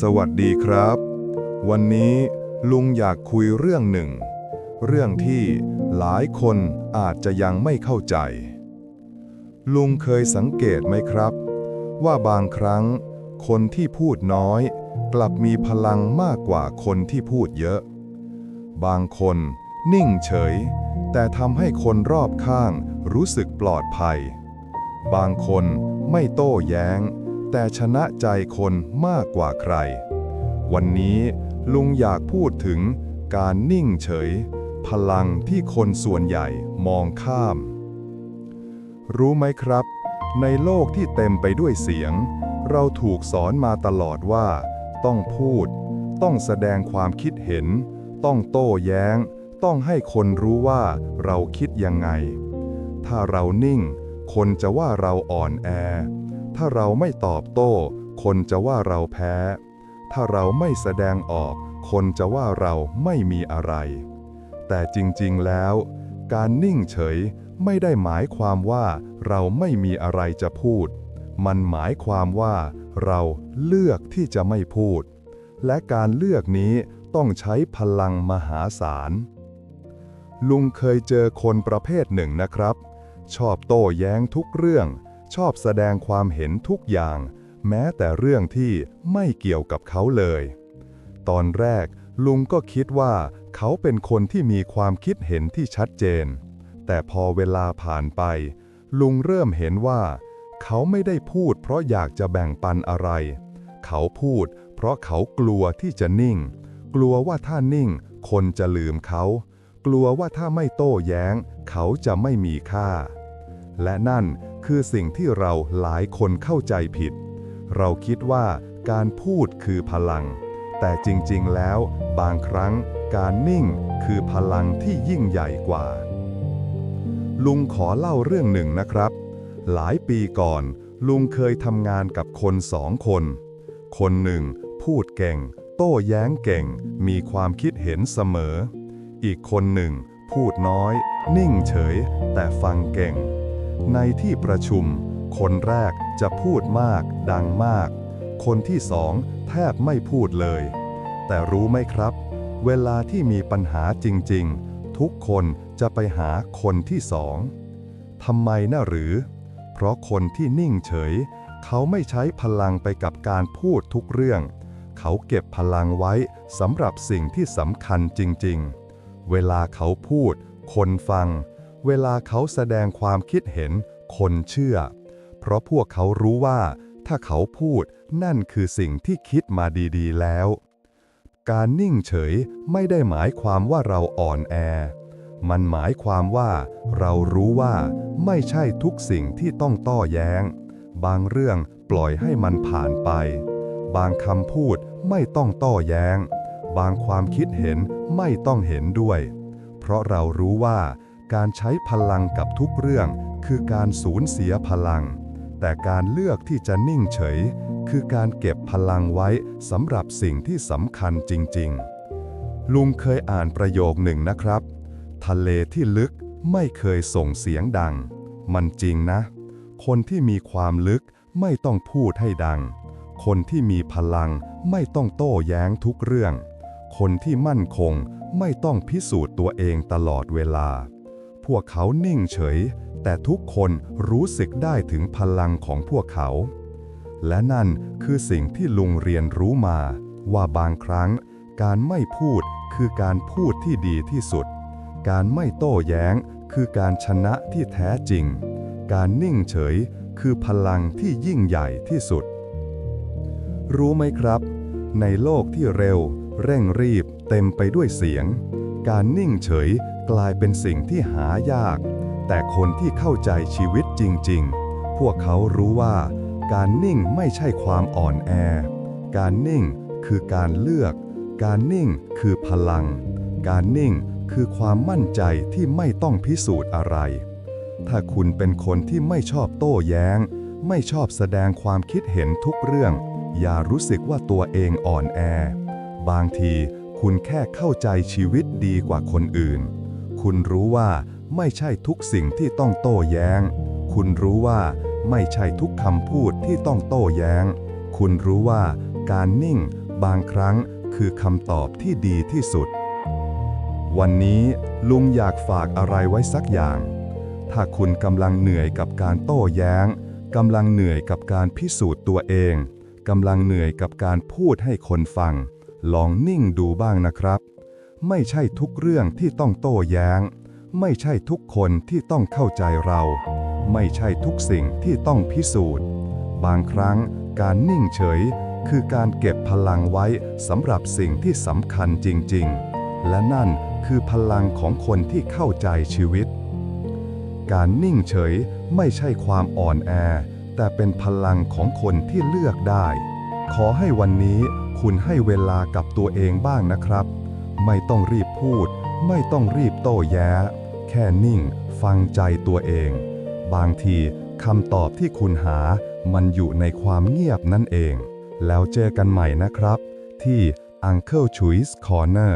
สวัสดีครับ วันนี้ลุงอยากคุยเรื่องหนึ่ง เรื่องที่หลายคนอาจจะยังไม่เข้าใจ ลุงเคยสังเกตไหมครับ ว่าบางครั้ง คนที่พูดน้อย กลับมีพลังมากกว่าคนที่พูดเยอะ บางคนนิ่งเฉย แต่ทำให้คนรอบข้างรู้สึกปลอดภัย บางคนไม่โต้แย้ง แต่ชนะใจคนมากกว่าใคร วันนี้ลุงอยากพูดถึงการนิ่งเฉย พลังที่คนส่วนใหญ่มองข้าม รู้ไหมครับ ในโลกที่เต็มไปด้วยเสียง เราถูกสอนมาตลอดว่า ต้องพูด ต้องแสดงความคิดเห็น ต้องโต้แย้ง ต้องให้คนรู้ว่าเราคิดยังไง ถ้าเรานิ่ง คนจะว่าเราอ่อนแอ ถ้าเราไม่ตอบโต้ คนจะว่าเราแพ้ ถ้าเราไม่แสดงออก คนจะว่าเราไม่มีอะไร แต่จริงๆแล้ว การนิ่งเฉยไม่ได้หมายความว่าเราไม่มีอะไรจะพูด มันหมายความว่าเราเลือกที่จะไม่พูด และการเลือกนี้ต้องใช้พลังมหาศาล ลุงเคยเจอคนประเภทหนึ่งนะครับ ชอบโต้แย้งทุกเรื่อง ชอบแสดงความเห็นทุกอย่าง แม้แต่เรื่องที่ไม่เกี่ยวกับเขาเลย ตอนแรกลุงก็คิดว่าเขาเป็นคนที่มีความคิดเห็นที่ชัดเจน แต่พอเวลาผ่านไป ลุงเริ่มเห็นว่า เขาไม่ได้พูดเพราะอยากจะแบ่งปันอะไร เขาพูดเพราะเขากลัวที่จะนิ่ง กลัวว่าถ้านิ่ง คนจะลืมเขา กลัวว่าถ้าไม่โต้แย้ง เขาจะไม่มีค่า และนั่น คือสิ่งที่เราหลายคนเข้าใจผิด เราคิดว่าการพูดคือพลัง แต่จริงๆแล้ว บางครั้งการนิ่งคือพลังที่ยิ่งใหญ่กว่า ลุงขอเล่าเรื่องหนึ่งนะครับ หลายปีก่อน ลุงเคยทำงานกับคนสองคน คนหนึ่ง พูดเก่ง โต้แย้งเก่ง มีความคิดเห็นเสมอ อีกคนหนึ่ง พูดน้อย นิ่งเฉย แต่ฟังเก่ง ในที่ประชุม คนแรกจะพูดมาก ดังมาก คนที่สองแทบไม่พูดเลย แต่รู้ไหมครับ เวลาที่มีปัญหาจริง ๆ ทุกคนจะไปหาคนที่สองทำไมนะหรือ เพราะคนที่นิ่งเฉย เขาไม่ใช้พลังไปกับการพูดทุกเรื่อง เขาเก็บพลังไว้สำหรับสิ่งที่สำคัญจริง ๆ เวลาเขาพูด คนฟัง เวลาเขาแสดงความคิดเห็น คนเชื่อ เพราะพวกเขารู้ว่า ถ้าเขาพูดนั่นคือสิ่งที่คิดมาดีๆแล้ว การนิ่งเฉยไม่ได้หมายความว่าเราอ่อนแอ มันหมายความว่า เรารู้ว่าไม่ใช่ทุกสิ่งที่ต้องต้อแย้ง บางเรื่องปล่อยให้มันผ่านไป บางคำพูดไม่ต้องต้อแย้ง บางความคิดเห็นไม่ต้องเห็นด้วย เพราะเรารู้ว่า การใช้พลังกับทุกเรื่อง คือการสูญเสียพลัง แต่การเลือกที่จะนิ่งเฉย คือการเก็บพลังไว้สำหรับสิ่งที่สำคัญจริง ๆ ลุงเคยอ่านประโยคหนึ่งนะครับ ทะเลที่ลึกไม่เคยส่งเสียงดัง มันจริงนะ คนที่มีความลึกไม่ต้องพูดให้ดัง คนที่มีพลังไม่ต้องโต้แย้งทุกเรื่อง คนที่มั่นคงไม่ต้องพิสูจน์ตัวเองตลอดเวลา พวกเขานิ่งเฉย แต่ทุกคนรู้สึกได้ถึงพลังของพวกเขา และนั่นคือสิ่งที่ลุงเรียนรู้มา ว่าบางครั้ง การไม่พูดคือการพูดที่ดีที่สุด การไม่โต้แย้ง คือการชนะที่แท้จริง การนิ่งเฉยคือพลังที่ยิ่งใหญ่ที่สุด รู้ไหมครับ ในโลกที่เร็ว เร่งรีบ เต็มไปด้วยเสียง การนิ่งเฉย กลายเป็นสิ่งที่หายาก แต่คนที่เข้าใจชีวิตจริง ๆ พวกเขารู้ว่า การนิ่งไม่ใช่ความอ่อนแอ การนิ่งคือการเลือก การนิ่งคือพลัง การนิ่งคือความมั่นใจที่ไม่ต้องพิสูจน์อะไร ถ้าคุณเป็นคนที่ไม่ชอบโต้แย้ง ไม่ชอบแสดงความคิดเห็นทุกเรื่อง อย่ารู้สึกว่าตัวเองอ่อนแอ บางทีคุณแค่เข้าใจชีวิตดีกว่าคนอื่น คุณรู้ว่าไม่ใช่ทุกสิ่งที่ต้องโต้แย้ง คุณรู้ว่าไม่ใช่ทุกคำพูดที่ต้องโต้แย้ง คุณรู้ว่าการนิ่งบางครั้งคือคำตอบที่ดีที่สุด วันนี้ลุงอยากฝากอะไรไว้สักอย่าง ถ้าคุณกำลังเหนื่อยกับการโต้แย้งกำลังเหนื่อยกับการพิสูจน์ตัวเองกำลังเหนื่อยกับการพูดให้คนฟัง ลองนิ่งดูบ้างนะครับ ไม่ใช่ทุกเรื่องที่ต้องโต้แย้ง ไม่ใช่ทุกคนที่ต้องเข้าใจเรา ไม่ใช่ทุกสิ่งที่ต้องพิสูจน์ บางครั้งการนิ่งเฉย คือการเก็บพลังไว้สำหรับสิ่งที่สำคัญจริง ๆ และนั่นคือพลังของคนที่เข้าใจชีวิต การนิ่งเฉยไม่ใช่ความอ่อนแอ แต่เป็นพลังของคนที่เลือกได้ ขอให้วันนี้คุณให้เวลากับตัวเองบ้างนะครับ ไม่ต้องรีบพูด ไม่ต้องรีบโต้แย้ แค่นิ่ง ฟังใจตัวเอง บางทีคำตอบที่คุณหา มันอยู่ในความเงียบนั่นเอง แล้วเจอกันใหม่นะครับ ที่ Uncle Chui's Corner